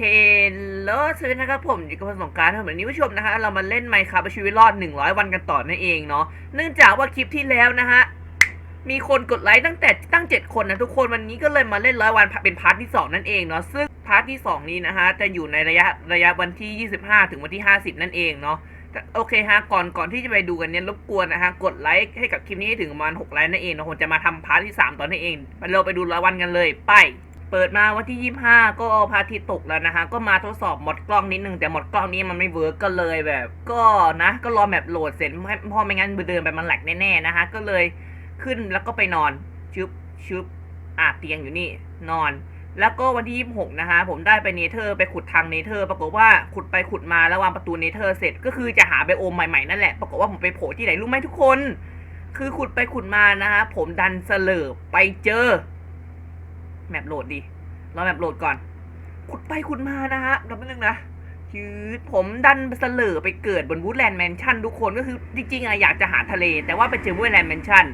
เฮลโลสวัสดีนะครับผมอยู่กับผสงการเหมือนนี้ผู้ชมนะฮะเรามาเล่นไมค์ครับชีวิตรอด 100 วันกันต่อนั่นเองเนาะเนื่องจากว่าคลิปที่แล้วนะฮะมีคนกดไลค์ตั้งแต่ตั้ง 7 คนนะทุกคนวันนี้ก็เลยมาเล่นร้อยวันเป็นพาร์ทที่ 2 นั่นเองเนาะซึ่งพาร์ทที่ 2 นี้นะฮะจะอยู่ในระยะระยะวันที่ 25 ถึงวันที่ 50 นั่นเองเนาะโอเคฮะก่อนก่อนที่จะไปดูกันเนี่ยรบกวนนะฮะกดไลค์ให้กับคลิปนี้ให้ถึงประมาณ6ไลค์นั่นเองเนาะผมจะมาทำพาร์ทที่ 3ตอนนี้เองเราไปดูร้อยวันกันเลยไป เปิดมาวันที่ 25 ก็พระอาทิตย์ตกแล้วนะฮะก็มาทดสอบหมดกล้องนิดนึง แต่หมดกล้องนี้มันไม่เวิร์กก็เลยแบบ ก็นะ ก็รอแบบโหลดเสร็จไม่เพอไม่งั้นเดินไปมันแหลกแน่ๆนะฮะก็เลยขึ้นแล้วก็ไปนอนชึบชึบอะเตียงอยู่นี่นอน แล้วก็วันที่ 26 นะฮะผมได้ไปเนเธอร์ไปขุดทางเนเธอร์ ปรากฏว่าขุดไปขุดมาแล้ววางประตูเนเธอร์เสร็จก็คือจะหาไบโอมใหม่ๆนั่นแหละ ปรากฏว่าผมไปโผล่ที่ไหนรู้ไหมทุกคน คือขุดไปขุดมานะฮะผมดันเสลอไปเจอ แมปโหลดดิรอแบบโหลดก่อน ขุดไปขุดมานะฮะรอแป๊บนึงนะชืดผมดันเสลอไปเกิดบนวูดแลนด์แมนชั่นทุกคนก็คือจริงๆอะอยากจะหาทะเล แต่ว่าไปเจอวูดแลนด์แมนชั่น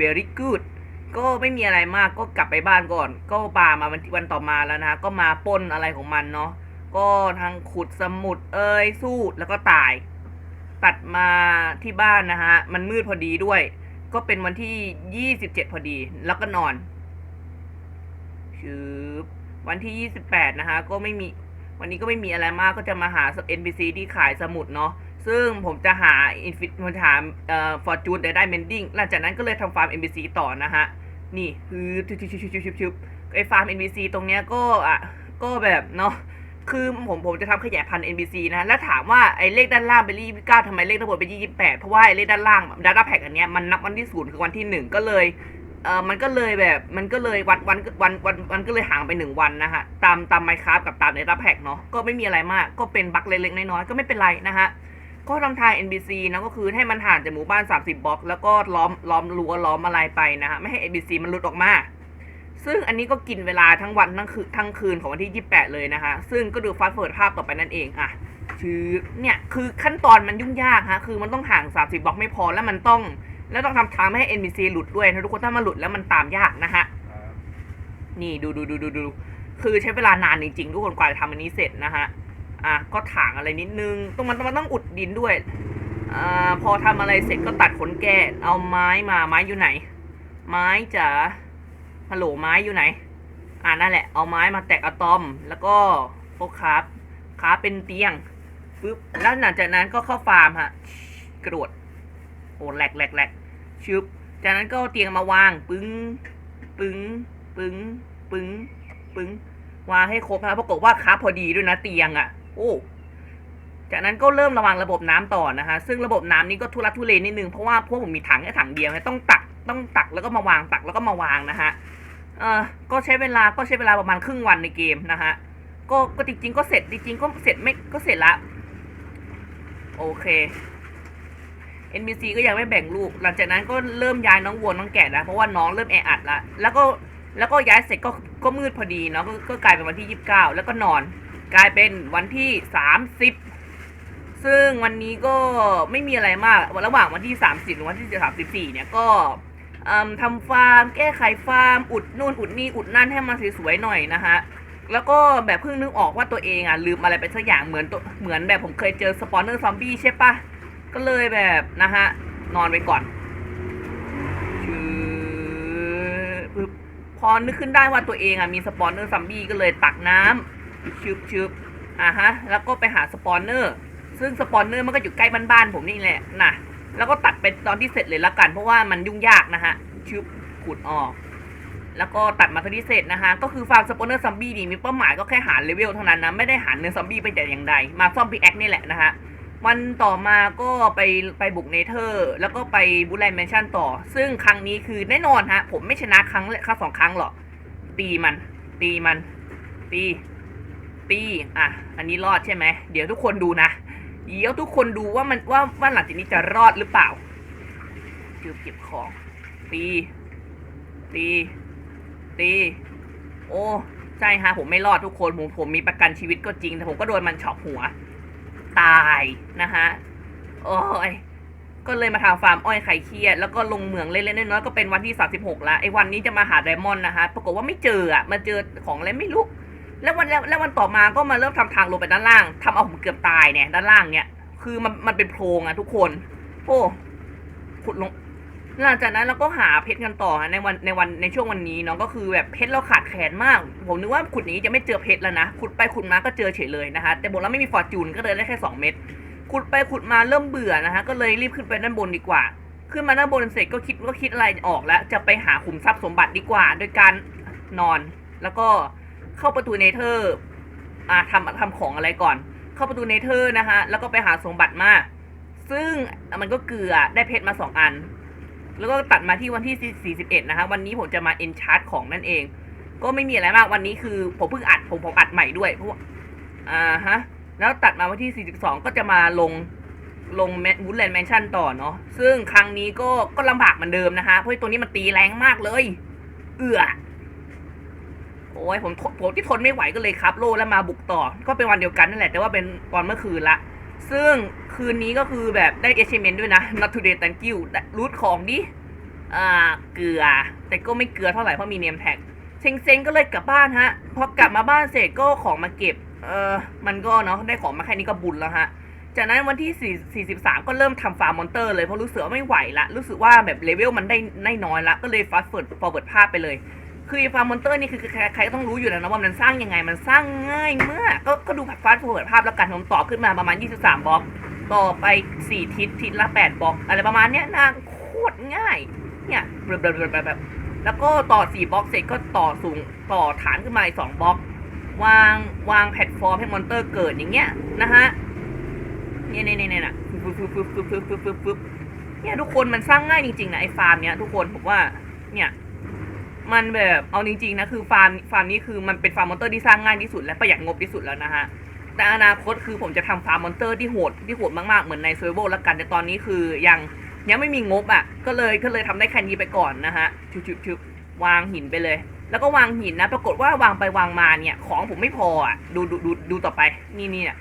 very good ก็ไม่มีอะไรมากก็กลับไปบ้านก่อน ก็ปามาวันวันต่อมาแล้วนะก็มาป้นอะไรของมันเนาะก็ทางขุดสมุดเอ้ยสู้แล้วก็ตาย ตัดมาที่บ้านนะฮะ มันมืดพอดีด้วย ก็เป็นวันที่ 27 พอดีแล้วก็นอน ชืบวันที่ 28 นะคะ ก็ไม่มี วันนี้ก็ไม่มีอะไรมากก็จะมาหา NPC ที่ขายสมุดเนาะ ซึ่งผมจะหาอินฟิผมจะหาเอ่อฟอร์จูนได้ได้เมนดิ้งหลังจากนั้นก็เลยทำฟาร์ม NPC ต่อนะฮะ นี่คือชุบชุบชุบชุบชุบไอฟาร์ม NPC ตรงเนี้ยก็อะ ก็แบบเนาะ คือผมผมจะทำขยายพันธุ์ NPC นะ แล้วถามว่าไอ้เลขด้านล่างเป็นยี่สิบเก้าทำไมเลขทั้งหมดเป็นยี่สิบแปดเพราะว่าไอ้เลขด้านล่างดัตต้าแพ็กอันเนี้ยมันนับวันที่ศูนย์คือวันที่หนึ่งก็เลย เออมันก็เลยแบบ มันก็เลยวันวันวันวันวันก็เลยห่างไปหนึ่งวันนะฮะ ตามตามไมค์ครับกับตามในรับแพ็กเนาะ ก็ไม่มีอะไรมาก ก็เป็นบั๊กเล็กๆน้อยๆ ก็ไม่เป็นไรนะฮะ ก็ทำทาง NBC นะก็คือให้มันห่างจากหมู่บ้าน 30 บล็อก แล้วก็ล้อมล้อมรั้วล้อมอะไรไปนะฮะ ไม่ให้ NBC มันหลุดออกมา ซึ่งอันนี้ก็กินเวลาทั้งวันทั้งคืนทั้งคืนของวันที่ 28 เลยนะฮะซึ่งก็ดูฟาสต์เฟิร์ดภาพต่อไปนั่นเองอะคือเนี่ย คือขั้นตอนมันยุ่งยากฮะ คือมันต้องห่าง 30 บล็อกไม่พอ แล้วมันต้อง แล้วต้องทำทางไม่ให้ NPC หลุดด้วยนะทุกคนถ้ามันหลุดแล้วมันตามยากนะฮะนี่ดูดูดูดูดูคือใช้เวลานานจริงๆทุกคนกว่าจะทำอันนี้เสร็จนะฮะอะก็ถางอะไรนิดนึงต้องมันมันต้องอุดดินด้วยอ่าพอทำอะไรเสร็จก็ตัดขนแกะเอาไม้มาไม้อยู่ไหน ไม้จ๋าฮัลโหลไม้อยู่ไหน อ่านั่นแหละเอาไม้มาแตกอะตอม แล้วก็พวกคราฟคราฟเป็นเตียงปึ๊บแล้วหลังจากนั้นก็เข้าฟาร์มฮะกระโดด โอ้แหลกแหลกแหลกชึบจากนั้นก็เตียงมาวาง ปึ้ง ปึ้ง ปึ้ง ปึ้ง ปึ้ง วางให้ครบนะปรากฏว่าคราพอดีด้วยนะเตียงอะ่ะ โอ้ จากนั้นก็เริ่มระวังระบบน้ำต่อนะฮะ ซึ่งระบบน้ำนี้ก็ทุรักทุเลนิดนึง เพราะว่าพวกผมมีถังแค่ถังเดียวนะต้องตัก ต้องตักแล้วก็มาวาง ตักแล้วก็มาวางนะฮะ เออก็ใช้เวลา ก็ใช้เวลาประมาณครึ่งวันในเกมนะฮะ ก็ ก็จริงๆ ก็เสร็จ จริงๆ ก็เสร็จไม่ ก็เสร็จละ โอเค NBC ก็ยังไม่แบ่งลูก หลังจากนั้นก็เริ่มย้ายน้องวัวน้องแกะนะเพราะว่าน้องเริ่มแออัดละแล้วก็แล้วก็ย้ายเสร็จก็ก็มืดพอดีเนาะก็ก็กลายเป็นวันที่ 29 แล้วก็นอน กลายเป็นวันที่ 30 ซึ่งวันนี้ก็ไม่มีอะไรมากระหว่างวันที่ 30ถึงวันที่ 34 เนี่ยก็ทำฟาร์ม แก้ไขฟาร์ม อุดนู่นอุดนี่อุดนั่นให้มันสวยๆหน่อยนะฮะแล้วก็แบบเพิ่งนึกออกว่าตัวเองอะลืมอะไรไปสักอย่างเหมือนเหมือนแบบผมเคยเจอสปอนเนอร์ซอมบี้ใช่ปะ ก็เลยแบบนะฮะ นอนไปก่อนชือปึ๊บพอนึกขึ้นได้ว่าตัวเองอะมีสปอนเนอร์ซอมบี้ก็เลยตักน้ำชึบชึบอะฮะ แล้วก็ไปหาสปอนเนอร์ ซึ่งสปอนเนอร์มันก็อยู่ใกล้บ้านๆผมนี่แหละนะแล้วก็ตัดไปตอนที่เสร็จเลยละกัน เพราะว่ามันยุ่งยากนะฮะชึบขุดออก แล้วก็ตัดมาทที่เสร็จนะฮะ ก็คือฟาร์มสปอนเนอร์ซัมบี้นี่มีเป้าหมายก็แค่หาเลเวลเท่านั้นนะ ไม่ได้หาเนื้อซัมบี้ไปแต่อย่างใด มาซ่อมพีแอคนี่แหละนะฮะ วันต่อมาก็ไปไปบุกเนเธอร์ แล้วก็ไปบูแลนแมนชั่นต่อ ซึ่งครั้งนี้คือแน่นอนฮะ ผมไม่ชนะครั้งแครั้งสองครั้งหรอก ตีมัน ตีมัน ตี ตี อะ อันนี้รอดใช่ไหม เดี๋ยวทุกคนดูนะ เดี๋ยวทุกคนดูว่ามันว่าว่าหลังจากนี้จะรอดหรือเปล่าจืบเก็บของ ตี ตี ตี โอ้ ใช่ฮะ ผมไม่รอดทุกคน ผมผมมีประกันชีวิตก็จริง แต่ผมก็โดนมันฉาะหัว ตายนะฮะโอ้ยก็เลยมาทำฟาร์มอ้อยไข่เครียด แล้วก็ลงเหมืองเล่นๆน้อยๆก็เป็นวันที่ 36ละไอ้วันนี้จะมาหาไดมอนด์นะฮะปรากฏว่าไม่เจออะมาเจอของอะไรไม่รู้แล้ววันแล้วแล้ววันต่อมาก็มาเริ่มทำทางลงไปด้านล่างทำเอาผมเกือบตายเนี่ยด้านล่างเนี่ย คือมันมันเป็นโพรงอะทุกคน โอ้ขุดลง หลังจากนั้นเราก็หาเพชรกันต่อในวันในวันในช่วงวันนี้เนาะก็คือแบบเพชรเราขาดแคลนมาก ผมนึกว่าขุดนี้จะไม่เจอเพชรแล้วนะขุดไปขุดมาก็เจอเฉยเลยนะฮะแต่บอกแล้วไม่มีฟอร์จูนก็เลยได้แค่สองเม็ดขุดไปขุดมาเริ่มเบื่อนะฮะก็เลยรีบขึ้นไปด้านบนดีกว่า ขึ้นมาด้านบนเสร็จก็คิดก็คิดอะไรออกแล้ว จะไปหาขุมทรัพย์สมบัติดีกว่า โดยการนอน แล้วก็เข้าประตูเนเธอร์อ่าทำทำของอะไรก่อน เข้าประตูเนเธอร์นะฮะแล้วก็ไปหาสมบัติมาซึ่งมันก็เกลือได้เพชรมาสองอัน แล้วก็ตัดมาที่วันที่ 41 นะคะ วันนี้ผมจะมาเอนชาร์ตของนั่นเอง ก็ไม่มีอะไรมาก วันนี้คือผมเพิ่งอัดผมผมอัดใหม่ด้วยเพราะอ่าฮะ แล้วตัดมาวันที่ 42 ก็จะมาลงลงวูดแลนด์แมนชั่นต่อเนาะ ซึ่งครั้งนี้ก็ก็ลำบากเหมือนเดิมนะคะ เพราะตัวนี้มันตีแรงมากเลย เอือโอ้ยผมผมที่ทนไม่ไหวก็เลยครับ โลแล้วมาบุกต่อ ก็เป็นวันเดียวกันนั่นแหละ แต่ว่าเป็นตอนเมื่อคืนละ ซึ่งคืนนี้ก็คือแบบได้ achievement ด้วยนะ not today thank you รูทของดิ อ่า เกลือ แต่ก็ไม่เกลือเท่าไหร่เพราะมีเนมแท็กเซ็งเซ็งก็เลยกลับบ้านฮะ พอกลับมาบ้านเสร็จก็ของมาเก็บ เออมันก็เนาะได้ของมาแค่นี้ก็บุญแล้วฮะ จากนั้นวันที่ 4 43 ก็เริ่มทำฟาร์มมอนเตอร์เลยเพราะรู้สึกว่าไม่ไหวละ รู้สึกว่าแบบเลเวลมันได้ได้น้อยละ ก็เลยฟาสต์เฟิร์ดฟอร์เวิร์ดภาพไปเลย คือฟาร์มมอนเตอร์นี่คือใครก็ต้องรู้อยู่แล้วนะว่ามันสร้างยังไงมันสร้างง่ายมากก็ก็ดูผัดฟาดเผิดภาพแล้วกันผมต่อขึ้นมาประมาณ 23 บล็อก ต่อไป 4 ทิศทิศละ 8 บล็อก อะไรประมาณเนี้ยนางโคตรง่าย เนี่ยแบบแบบแบบแล้วก็ต่อ 4 บล็อกเสร็จก็ต่อสูงต่อฐานขึ้นมาอีก2บล็อก วางวางแพลตฟอร์มให้มอนเตอร์เกิดอย่างเงี้ยนะฮะเนี่ยเนี่ยเนี่ยน่ะปึ๊บปึ๊บปึ๊บปึ๊บปึ๊บปึ๊บปึ๊บเนี่ยทุกคนมันสร้างง่ายจริงๆนะไอ้ฟาร์มเนี้ยทุกคนผมว่าเนี่ย มันแบบเอาจริงๆนะคือฟาร์มฟาร์มนี้คือมันเป็นฟาร์มมอนเตอร์ที่สร้างง่ายที่สุดและประหยัดงบที่สุดแล้วนะฮะแต่อนาคตคือผมจะทำฟาร์มมอนเตอร์ที่โหดที่โหดมากๆเหมือนในเซอร์โวแล้วกันแต่ตอนนี้คือยังยังไม่มีงบอะก็เลยก็เลยทำได้แค่นี้ไปก่อนนะฮะชุบชุบชุบวางหินไปเลย แล้วก็วางหินนะ ปรากฏว่าวางไปวางมาเนี่ย ของผมไม่พออะดูดูดูดูต่อไปนี่นี่เนี่ย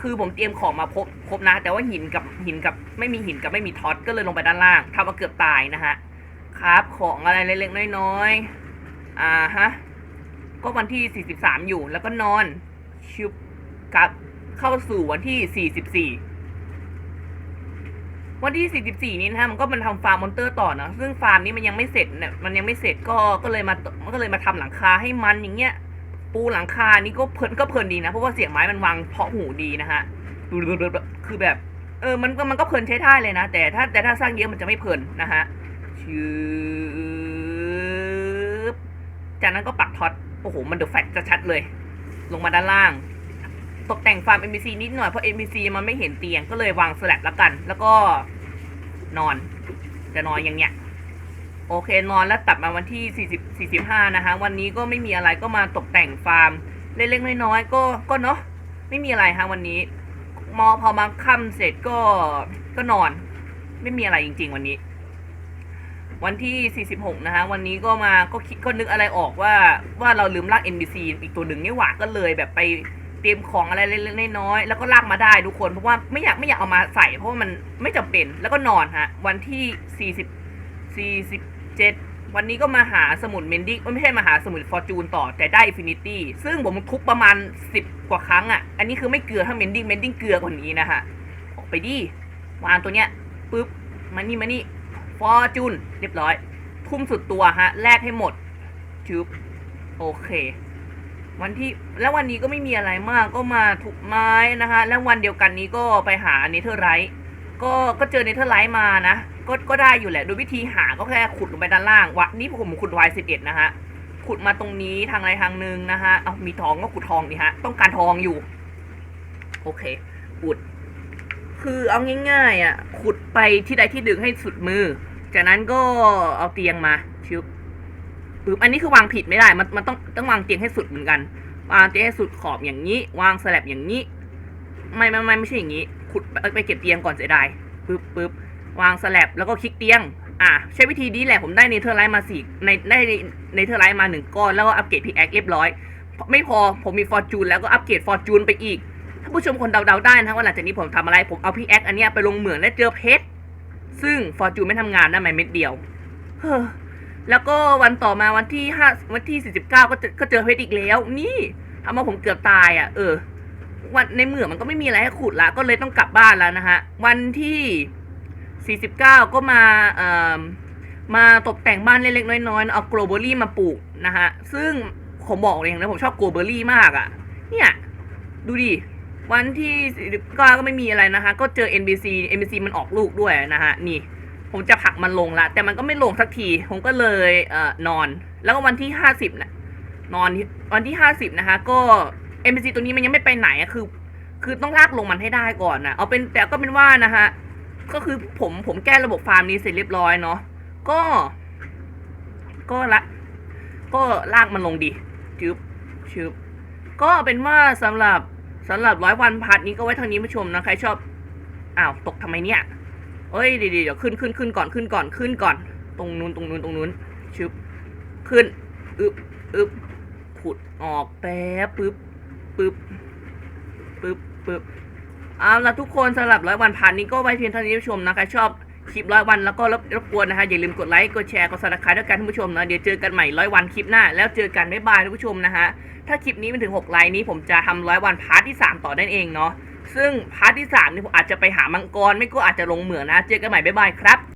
คือผมเตรียมของมาครบครบนะ แต่ว่าหินกับหินกับไม่มีหินกับไม่มีท็อตก็เลยลงไปด้านล่างทำมาเกือบตายนะฮะ ครับของอะไรเล็กๆน้อยๆอ่าฮะก็วันที่ 43 อยู่แล้วก็นอนชุบกับเข้าสู่วันที่ 44 วันที่ 44 นี้นะฮะมันก็มันทำฟาร์มมอนเตอร์ต่อเนอะซึ่งฟาร์มนี้มันยังไม่เสร็จเนี่ยมันยังไม่เสร็จก็ก็เลยมามันก็เลยมาทำหลังคาให้มันอย่างเงี้ย ปูหลังคานี่ก็เพลินก็เพลินดีนะเพราะว่าเสียงไม้มันวางเพาะหูดีนะฮะคือแบบ เออมันก็มันก็เพลินใช้ท่าเลยนะแต่ถ้าแต่ถ้าสร้างเยอะมันจะไม่เพลินนะฮะ ชืบจากนั้นก็ปักท็อต โอ้โห มันเดอะแฟกจะชัดเลย ลงมาด้านล่าง ตกแต่งฟาร์ม NPC นิดหน่อย เพราะ NPC มันไม่เห็นเตียงก็เลยวางสแลบแล้วกัน แล้วก็นอน จะนอนอย่างเงี้ย โอเค นอนแล้วตัดมาวันที่ 40 45 นะคะ วันนี้ก็ไม่มีอะไรก็มาตกแต่งฟาร์ม เล็กๆน้อยๆก็ ก็เนาะ ไม่มีอะไรฮะวันนี้ มอพอมาค่ำเสร็จก็ ก็นอน ไม่มีอะไรจริง ๆ วันนี้ วันที่ 46 นะฮะวันนี้ก็มาก็คิดก็นึกอะไรออกว่าว่าเราลืมลาก NPC อีกตัวหนึ่งนี่หว่าก็เลยแบบไปเตรียมของอะไรเล็กๆน้อยๆแล้วก็ลากมาได้ทุกคนเพราะว่าไม่อยากไม่อยากเอามาใส่เพราะว่ามันไม่จำเป็นแล้วก็นอนฮะวันที่ 40 47 วันนี้ก็มาหาสมุดเมนดิ้งไม่ใช่มาหาสมุดฟอร์จูนต่อแต่ได้อินฟินิตี้ซึ่งผมทุบประมาณ 10 กว่าครั้งอะ อันนี้คือไม่เกลือถ้าเมนดิ้งเมนดิ้งเกลือกว่านี้นะฮะออกไปดิวางตัวเนี้ยปุ๊บมานี่มานี่ ฟอร์จูนเรียบร้อย ทุ่มสุดตัวฮะ แลกให้หมดชุบโอเค วันที่แล้ววันนี้ก็ไม่มีอะไรมากก็มาทุบไม้นะคะ แล้ววันเดียวกันนี้ก็ไปหาเนเธอร์ไรท์ก็ก็เจอเนเธอร์ไลท์มานะ ก็ก็ได้อยู่แหละ โดยวิธีหาก็แค่ขุดลงไปด้านล่างวะนี่ผมขุดวายสิบเอ็ดนะฮะ ขุดมาตรงนี้ทางใดทางหนึ่งนะฮะ เอามีทองก็ขุดทองดิฮะ ต้องการทองอยู่ โอเค ขุด คือเอาง่ายๆอะ ขุดไปที่ใดที่หนึ่งให้สุดมือ จากนั้นก็เอาเตียงมาชึบปึ๊บอันนี้คือวางผิดไม่ได้ มันมันต้องต้องวางเตียงให้สุดเหมือนกัน วางเตียงให้สุดขอบอย่างนี้ วางสลับอย่างนี้ ไม่ไม่ไม่ไม่ใช่อย่างนี้ ขุดไปไปเก็บเตียงก่อนเสียดายปึ๊บปึ๊บวางสลับแล้วก็คลิกเตียง อะใช้วิธีนี้แหละผมได้เนเธอร์ไลท์มาสี่ในได้เนเธอร์ไลท์มาหนึ่งก้อนแล้วก็อัปเกรดพีแอคเรียบร้อย ไม่พอผมมีฟอร์จูนแล้วก็อัปเกรดฟอร์จูนไปอีก ถ้าผู้ชมคนเดาๆได้นะว่าหลังจากนี้ผมทำอะไร ผมเอาพี่แอคอันเนี้ยไปลงเหมืองและเจอเพชร ซึ่งฟอร์จูนไม่ทำงานได้ไหมเม็ดเดียว เฮ้อ แล้วก็วันต่อมาวันที่ห้าวันที่สี่สิบเก้าก็เจอก็เจอเพชรอีกแล้ว นี่ทำมาผมเกือบตายอะ เออ วันในเหมืองมันก็ไม่มีอะไรให้ขุดละ ก็เลยต้องกลับบ้านแล้วนะฮะ วันที่49ก็มาเอ่อมาตกแต่งบ้านเล็กๆน้อยๆเอาโกลเบอรี่มาปลูกนะฮะ ซึ่งผมบอกเลยนะผมชอบโกลเบอรี่มากอะ่ะ เนี่ย ดูดิ วันที่49ก็ไม่มีอะไรนะฮะก็เจอ NBC NBC มันออกลูกด้วยนะฮะนี่ผมจะผลักมันลงละ แต่มันก็ไม่ลงสักที ผมก็เลยเอ่อนอน แล้วก็วันที่50นะนอนที่วันที่50นะคะ ก็ NBC ตัวนี้มันยังไม่ไปไหนอะคือ คือต้องลากลงมันให้ได้ก่อนนะเอาเป็นแต่ก็เป็นว่านะฮะก็คือผมผมแก้ระบบฟาร์มนี้เสร็จเรียบร้อยเนาะก็ ก็ละ ก็ลากมันลงดิจึบชึบก็เป็นว่าสำหรับ สำหรับร้อยวันพัดนี้ก็ไว้ทางนี้ผู้ชมนะใครชอบอ้าวตกทำไมเนี่ยเอ้ยดี๋ยวเดี๋ยวขึ้นขึ้นขึ้นก่อนขึ้นก่อนขึ้นก่อน ตรงนู้นตรงนู้นตรงนู้นชึบขึ้นอึบอึบขุดออกแป๊บปึ๊บปึ๊บปึ๊บปึ๊บเอาละทุกคนสำหรับร้อยวันพันนี้ก็ไว้เพียงเท่านี้ผู้ชมนะใครชอบ คลิปร้อยวันแล้วก็รบรบกวนนะฮะอย่าลืมกดไลค์กดแชร์กดซับสไครต์ด้วยกันท่านผู้ชมนะเดี๋ยวเจอกันใหม่ร้อยวันคลิปหน้า แล้วเจอกันบ๊ายบายท่านผู้ชมนะฮะถ้าคลิปนี้มันถึง6ไลค์นี้ผมจะทำร้อยวันพาร์ทที่ 3 ต่อนั่นเองเนาะซึ่งพาร์ทที่3นี่ผมอาจจะไปหามังกรไม่ก็อาจจะลงเหมืองนะ เจอกันใหม่บ๊ายบายครับ